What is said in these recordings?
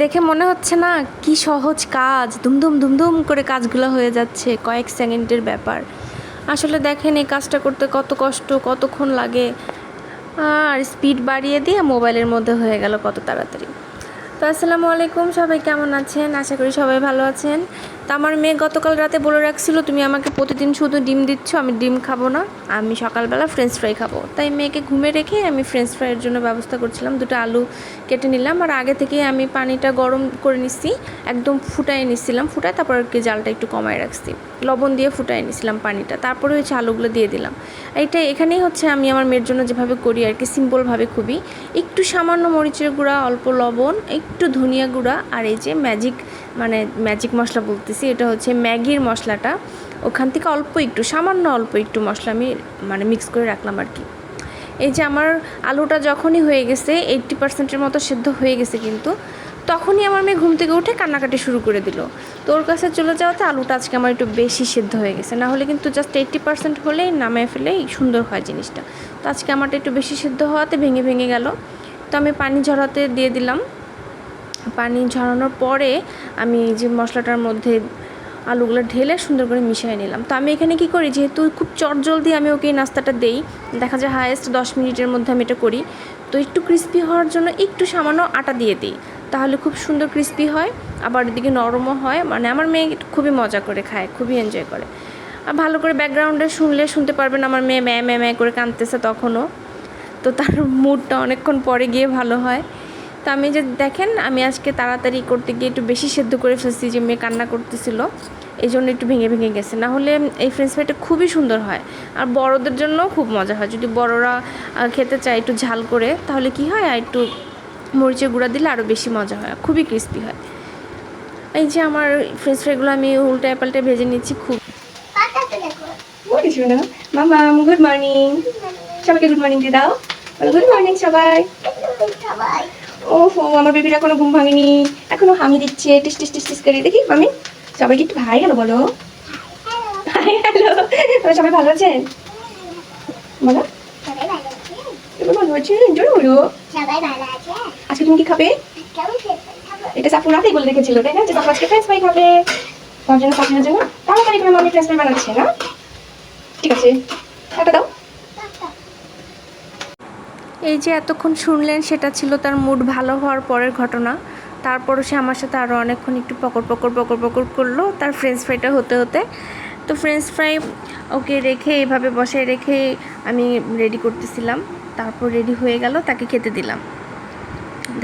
দেখে মনে হচ্ছে না কি সহজ কাজ, দুমদুম দুমদুম করে কাজগুলো হয়ে যাচ্ছে কয়েক সেকেন্ডের ব্যাপার। আসলে দেখেন এই কাজটা করতে কত কষ্ট, কতক্ষণ লাগে। আর স্পিড বাড়িয়ে দিয়ে মোবাইলের মধ্যে হয়ে গেল কত তাড়াতাড়ি। তো আসসালামু আলাইকুম, সবাই কেমন আছেন? আশা করি সবাই ভালো আছেন। তো আমার মেয়ে গতকাল রাতে বলে রাখছিল, তুমি আমাকে প্রতিদিন শুধু ডিম দিচ্ছ, আমি ডিম খাব না, আমি সকালবেলা ফ্রেঞ্চ ফ্রাই খাব। তাই মেয়েকে ঘুমে রেখে আমি ফ্রেঞ্চ ফ্রাইয়ের জন্য ব্যবস্থা করছিলাম, দুটো আলু কেটে নিলাম, আর আগে থেকে আমি পানিটা গরম করে নিচ্ছি একদম ফুটাই নিচ্ছিলাম ফুটায় তারপর আর কি জালটা একটু কমায় রাখছি, লবণ দিয়ে ফুটাই নিছিলাম পানিটা, তারপরে হচ্ছে আলুগুলো দিয়ে দিলাম। এইটা এখানেই হচ্ছে আমি আমার মেয়ের জন্য যেভাবে করি আর কি সিম্পলভাবে খুবই। একটু সামান্য মরিচের গুঁড়া, অল্প লবণ, একটু ধনিয়া গুঁড়া, আর এই যে ম্যাজিক মানে ম্যাজিক মশলা বলতেছি, এটা হচ্ছে ম্যাগির মশলাটা। ওখান থেকে অল্প একটু, সামান্য অল্প একটু মশলা আমি মানে মিক্স করে রাখলাম আর কি। এই যে আমার আলুটা যখনই হয়ে গেছে এইট্টি পার্সেন্টের মতো সেদ্ধ হয়ে গেছে কিন্তু, তখনই আমার মেয়ে ঘুম থেকে উঠে কান্নাকাটি শুরু করে দিল। তো ওর কাছে চলে যাওয়াতে আলুটা আজকে আমার একটু বেশি সেদ্ধ হয়ে গেছে। না হলে কিন্তু জাস্ট এইট্টি পার্সেন্ট হলেই নামে ফেলেই সুন্দর হয় জিনিসটা। তো আজকে আমারটা একটু বেশি সেদ্ধ হওয়াতে ভেঙে ভেঙে গেল। তো আমি পানি ঝরাতে দিয়ে দিলাম। পানি ঝরানোর পরে আমি যে মশলাটার মধ্যে আলুগুলো ঢেলে সুন্দর করে মিশিয়ে নিলাম। তো আমি এখানে কি করি, যেহেতু খুব চটজলদি আমি ওকে নাস্তাটা দেই, দেখা যায় হায়েস্ট দশ মিনিটের মধ্যে আমি এটা করি, তো একটু ক্রিস্পি হওয়ার জন্য একটু সামান্য আটা দিয়ে দিই। তাহলে খুব সুন্দর ক্রিস্পি হয়, আবার এদিকে নরমও হয় মানে আমার মেয়ে খুবই মজা করে খায়, খুবই এনজয় করে। আর ভালো করে ব্যাকগ্রাউন্ডে শুনলে শুনতে পারবেন আমার মেয়ে ম্যা ম্যা ম্যা করে কাঁদতেছে তখনও। তো তার মুডটা অনেকক্ষণ পরে গিয়ে ভালো হয়। তো আমি যে দেখেন আমি আজকে তাড়াতাড়ি করতে গিয়ে একটু বেশি সেদ্ধ করে ফেলছি যে মেয়ে কান্না করতেছিল। এই জন্য একটু ভেঙে ভেঙে গেছে। না হলে এই ফ্রেঞ্চ ফ্রাইটা খুবই সুন্দর হয়। আর বড়দের জন্যও খুব মজা হয়। যদি বড়রা খেতে চায় একটু ঝাল করে তাহলে কি হয়? আর একটু মরিচের গুঁড়া দিলে আরও বেশি মজা হয়। খুবই ক্রিস্পি হয়। এই যে আমার ফ্রেঞ্চ ফ্রাইগুলো আমি উল্টায় পাল্টে ভেজে নিচ্ছি খুব। মামাম গুড মর্নিং সবাইকে গুড মর্নিং দিয়ে দাও। গুড মর্নিং সবাই। সবাই। ওহো আমার বেবির এখনও ঘুম ভাঙেনি। এখনও হামি দিচ্ছে টিস টিস টিস টিস করে। দেখি মামি সবাইকে একটু ভাই হ্যালো বলো? Hi hello. তোমরা সবাই ভালো আছেন? বলো। ভালো আছেন? জোরে বলো। আজকে তুমি কি খাবে? এটা রাতেই বলে রেখেছিল তাই না? যে সাপু আজকে ফ্রেঞ্চ ফ্রাই খাবে। তার জন্য সাপুনের জন্য। তাড়াতাড়ি করে মামি ফ্রেঞ্চ ফ্রাই বানাচ্ছে না? ঠিক আছে। দাও। এই যে এতক্ষণ শুনলেন, সেটা ছিল তার মুড ভালো হওয়ার পরের ঘটনা। তারপরও সে আমার সাথে আরও অনেকক্ষণ একটু পকর পকর পকর পকর করল, তার ফ্রেঞ্চ ফ্রাইটা হতে হতে। তো ফ্রেঞ্চ ফ্রাই ওকে রেখে, এভাবে বসায় রেখে আমি রেডি করতেছিলাম। তারপর রেডি হয়ে গেল, তাকে খেতে দিলাম।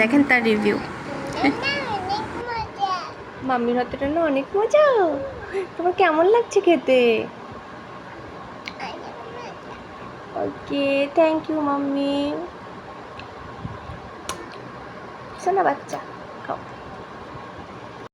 দেখেন তার রিভিউ মাম্মির হাতেটা না অনেক মজা তোমার কেমন লাগছে খেতে? ওকে থ্যাংক ইউ মাম্মি শোনা বাচ্চা খাও